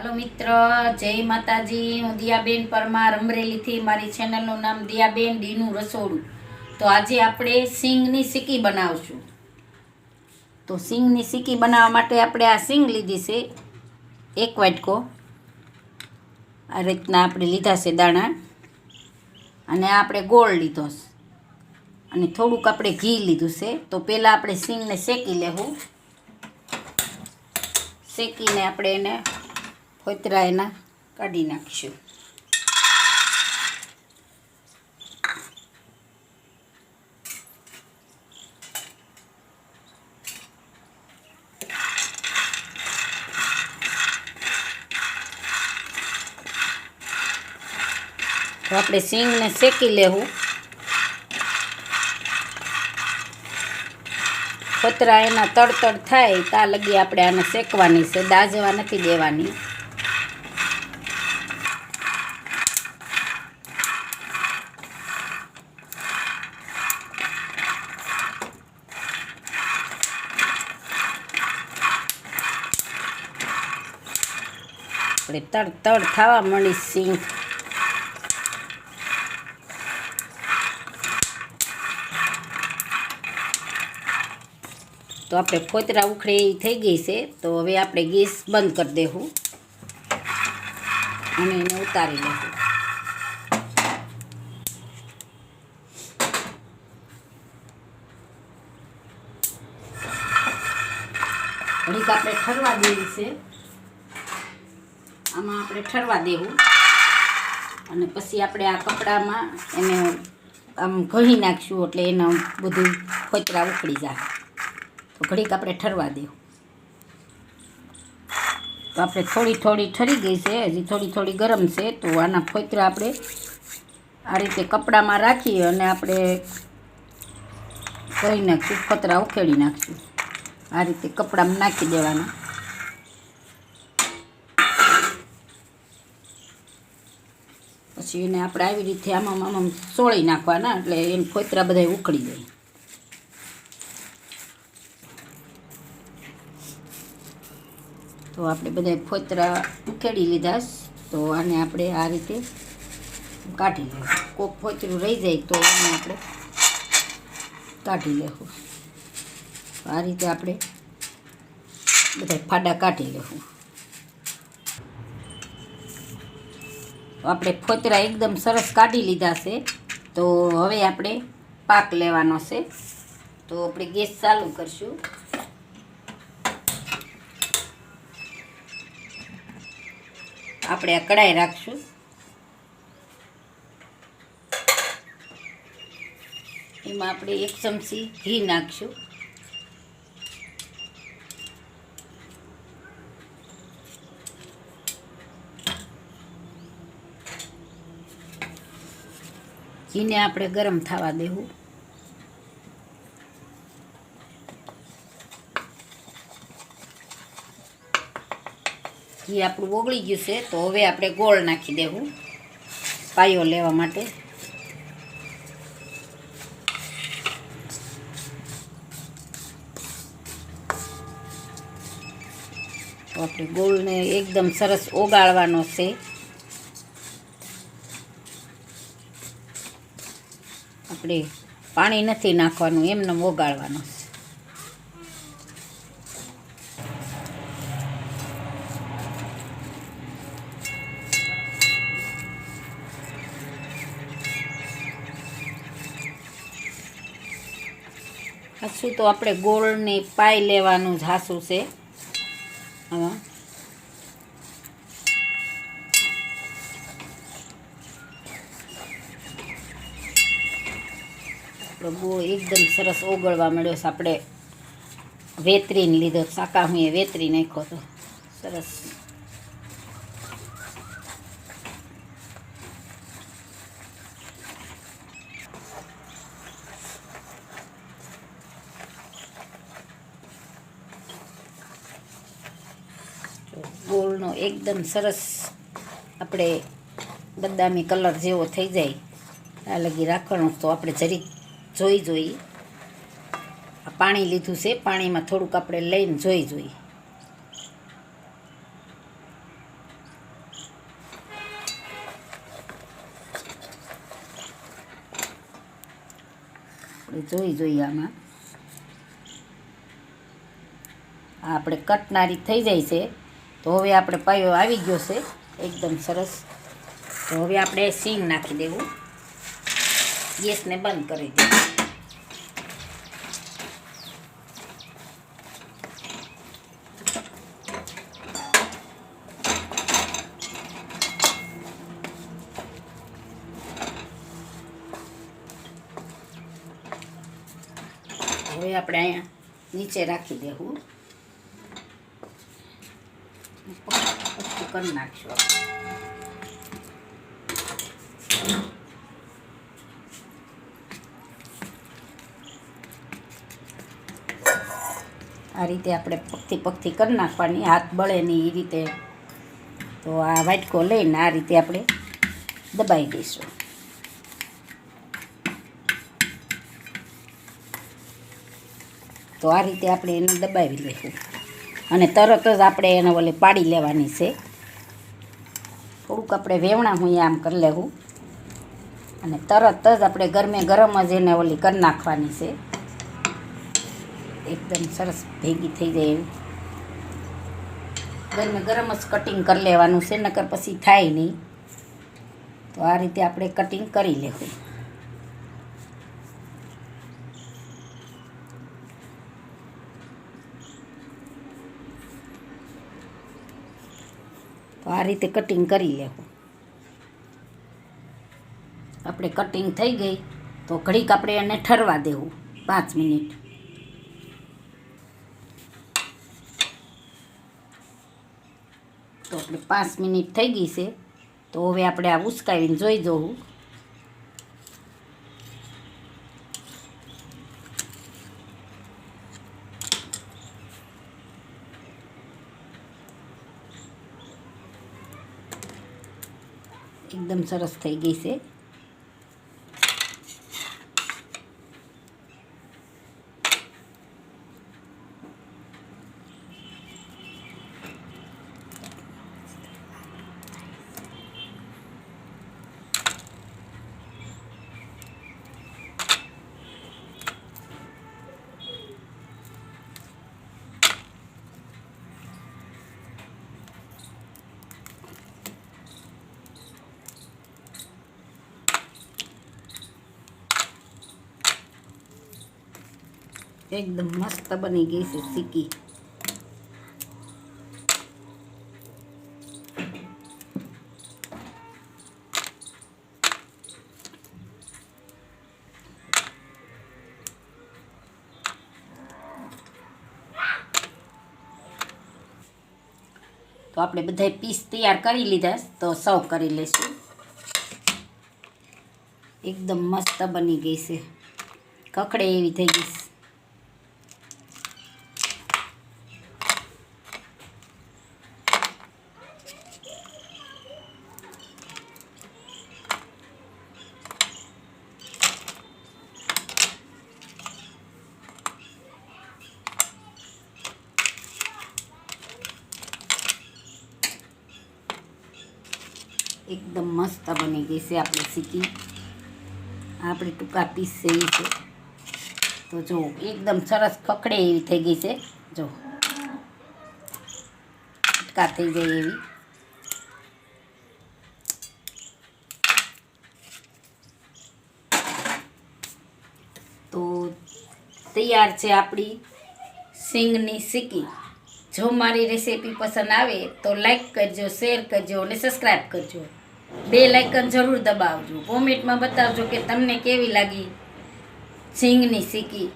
હાલો મિત્ર, જય માતાજી. હું દિયાબેન પરમાર અમરેલીથી. મારી ચેનલનું નામ દિયાબેન ડીનું રસોડું. તો આજે આપણે સિંગની સિક્કી બનાવશું. તો સિંગની સિક્કી બનાવવા માટે આપણે આ સિંગ લીધી છે. એક વાટકો. આ રીતના આપણે લીધા છે દાણા. અને આપણે ગોળ લીધો છે. અને થોડુંક આપણે ઘી લીધું છે. તો પહેલાં આપણે સિંગને શેકી લેવું. શેકીને આપણે એને ફોતરા એના કાઢી નાખીશું. તો આપણે સિંગને શેકી લેવું. ફોતરા એના તડતડ થાય ત્યાં લગી આપણે આને શેકવાની છે, દાજવા નથી દેવાની. આપણે તડ તડ થવા મળી સિંગ તો આપણે ફોતરા ઉખડે એ થઈ ગઈ છે, તો હવે આપણે ગેસ બંધ કરી દેવું અને એને ઉતારી લેવું ઘડીક આપણે ઠરવા દેવી છે આમાં આપણે ઠરવા દેવું. અને પછી આપણે આ કપડામાં એને આમ ઘહી નાખશું એટલે એના બધું ફોતરા ઉકળી જાય. તો ઘડીક આપણે ઠરવા દેવું. તો આપણે થોડી થોડી ઠરી ગઈ છે, હજી થોડી થોડી ગરમ છે, તો આના ફોતરા આપણે આ રીતે કપડામાં રાખીએ અને આપણે કરી નાખશું ફોતરા ઉખેડી નાખશું. આ રીતે કપડામાં નાખી દેવાના. પછી એને આપણે આવી રીતે આમાં આમાં સોળી નાખવાના, એટલે એને ખોતરા બધા ઉકળી જાય. તો આપણે બધા ફોતરા ઉખેડી લીધા તો આને આપણે આ રીતે કાઢી લેવું. કોક ફોતરું રહી જાય તો એને આપણે કાઢી લેવું. આ રીતે આપણે બધા ફાડા કાઢી લેવું. આપણે ફોતરા એકદમ સરસ કાઢી લીધા છે. તો હવે આપણે પાક લેવાનો છે. તો આપણે ગેસ ચાલુ કરશું. આપણે આ કડાઈ રાખશું. એમાં આપણે એક ચમચી ઘી નાખશું. ઘીને આપણે ગરમ થવા દેવું. ઘી આપણું ઓગળી ગયું છે, તો હવે આપણે ગોળ નાખી દેવું પાયો લેવા માટે. આપણે ગોળને એકદમ સરસ ઓગાળવાનો છે. આપણે પાણી નથી નાખવાનું, એમને ઓગાળવાનું હાસું તો આપણે ગોળની પાઈ લેવાનું જ હાસું છે. આમાં. આપણો ગોળ એકદમ સરસ ઓગળવા મળ્યો છે. આપણે વેતરીને લીધો. શાકા હું વેતરી નાખ્યો તો સરસ. ગોળનો એકદમ સરસ આપણે બદામી કલર જેવો થઈ જાય. આ લગી રાખવાનો તો આપણે જરીક જોઈ જોઈ. આ પાણી લીધું છે, પાણીમાં થોડુંક આપણે લઈને જોઈ જોઈ. જોઈ જોઈએ આમાં. આપણે કટનારી થઈ જાય છે, તો હવે આપણે પાયો આવી ગયો છે, એકદમ સરસ. તો હવે આપણે સીંગ નાખી દેવું. ગેસને બંધ કરી દેવું. હવે આપણે અહીંયા નીચે રાખી દેવું. કરી નાખશું આ રીતે આપણે પગથી પગથી કરી નાખવાની, હાથ બળે નહીં એ રીતે. તો આ વાટકો લઈને આ રીતે આપણે દબાઈ દઈશું. તો આ રીતે આપણે એને દબાવી લઈશું. અને તરત જ આપણે એને ઓલે પાડી લેવાની છે. થોડુંક આપણે વેવણા હું આમ કરી લેવું. અને તરત જ આપણે ગરમે ગરમ જ એને ઓલી કરી નાખવાની છે. એકદમ સરસ ભેગી થઈ જાય એવું. ગરમે ગરમ જ કટિંગ કરી લેવાનું છે, નકર પછી થાય નહીં. તો આ રીતે આપણે કટિંગ કરી લેવું. તો આ રીતે કટિંગ કરી લેવું. આપણે કટિંગ થઈ ગઈ, તો ઘડીક આપણે એને ઠરવા દેવું, પાંચ મિનિટ. તો આપણે પાંચ મિનિટ થઈ ગઈ છે, તો હવે આપણે આ ઉસકાવીને જોઈ જોવું. એકદમ સરસ થઈ ગઈ છે. એકદમ મસ્ત બની ગઈ છે સિક્કી તો આપણે બધાય પીસ તૈયાર કરી લીધા છે, તો સર્વ કરી લઈશું એકદમ મસ્ત બની ગઈ છે કકડે એવી થઈ ગઈ છે એકદમ મસ્ત બની ગઈ છે આપણે સીકી આપણે ટૂંકા પીસ છે છે. તો જો, એકદમ સરસ કકડે એવી થઈ ગઈ છે. જો ટૂંકા થઈ જાય એવી. તો તૈયાર છે આપણી સિંગની સિક્કી જો મારી રેસીપી પસંદ આવે તો લાઈક કરજો, શેર કરજો અને સબસ્ક્રાઈબ કરજો. બે લાઇકન જરૂર દબાવજો. કોમેન્ટમાં બતાવજો કે તમને કેવી લાગી સિંગની સિક્કી